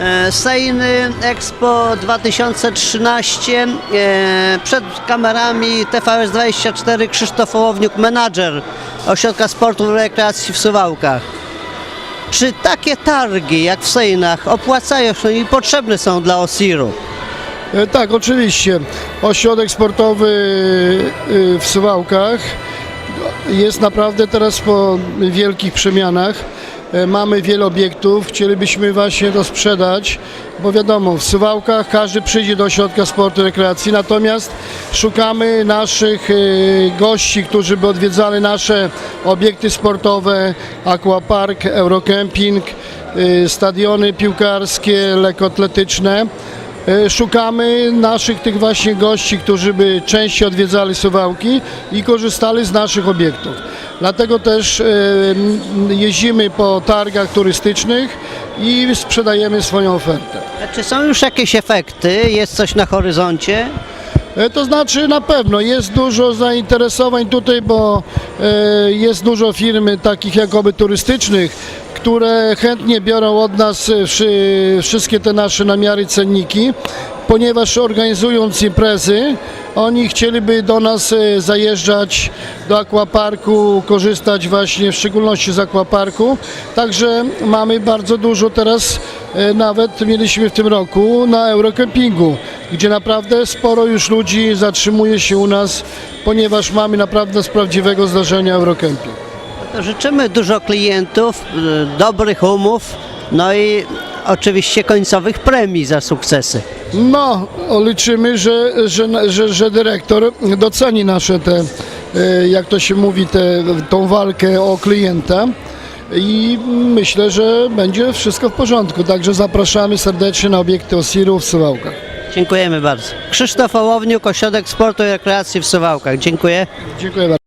E, Sejny Expo 2013. E, Przed kamerami TVS24 Krzysztof Wołowniuk, menadżer Ośrodka Sportu i Rekreacji w Suwałkach. Czy takie targi jak w Sejnach opłacają się i potrzebne są dla Osiru? E, Tak, oczywiście. Ośrodek sportowy w Suwałkach jest naprawdę teraz po wielkich przemianach. E, Mamy wiele obiektów, chcielibyśmy właśnie to sprzedać, bo wiadomo, w Suwałkach każdy przyjdzie do ośrodka sportu i rekreacji, natomiast szukamy naszych y, gości, którzy by odwiedzali nasze obiekty sportowe, aquapark, eurocamping, y, stadiony piłkarskie, lekkoatletyczne. E, Szukamy naszych tych właśnie gości, którzy by częściej odwiedzali Suwałki i korzystali z naszych obiektów. Dlatego też e, jeździmy po targach turystycznych i sprzedajemy swoją ofertę. A Czy są już jakieś efekty? Jest coś na horyzoncie? E, To znaczy na pewno jest dużo zainteresowań tutaj, bo e, jest dużo firm takich jakoby turystycznych, które chętnie biorą od nas wszy- wszystkie te nasze namiary cenniki, ponieważ organizując imprezy, oni chcieliby do nas e, zajeżdżać do aquaparku, korzystać właśnie w szczególności z aquaparku. Także mamy bardzo dużo teraz, e, nawet mieliśmy w tym roku na Eurokempingu, gdzie naprawdę sporo już ludzi zatrzymuje się u nas, ponieważ mamy naprawdę z prawdziwego zdarzenia Eurokemping. To życzymy dużo klientów, y, dobrych umów, no i oczywiście końcowych premii za sukcesy. No, liczymy, że, że, że, że dyrektor doceni nasze te, e, jak to się mówi, te, tą walkę o klienta i myślę, że będzie wszystko w porządku. Także zapraszamy serdecznie na obiekty Osiru w Suwałkach. Dziękujemy bardzo. Krzysztof Ołowniuk, Ośrodek Sportu i Rekreacji w Suwałkach. Dziękuję. Dziękuję bardzo.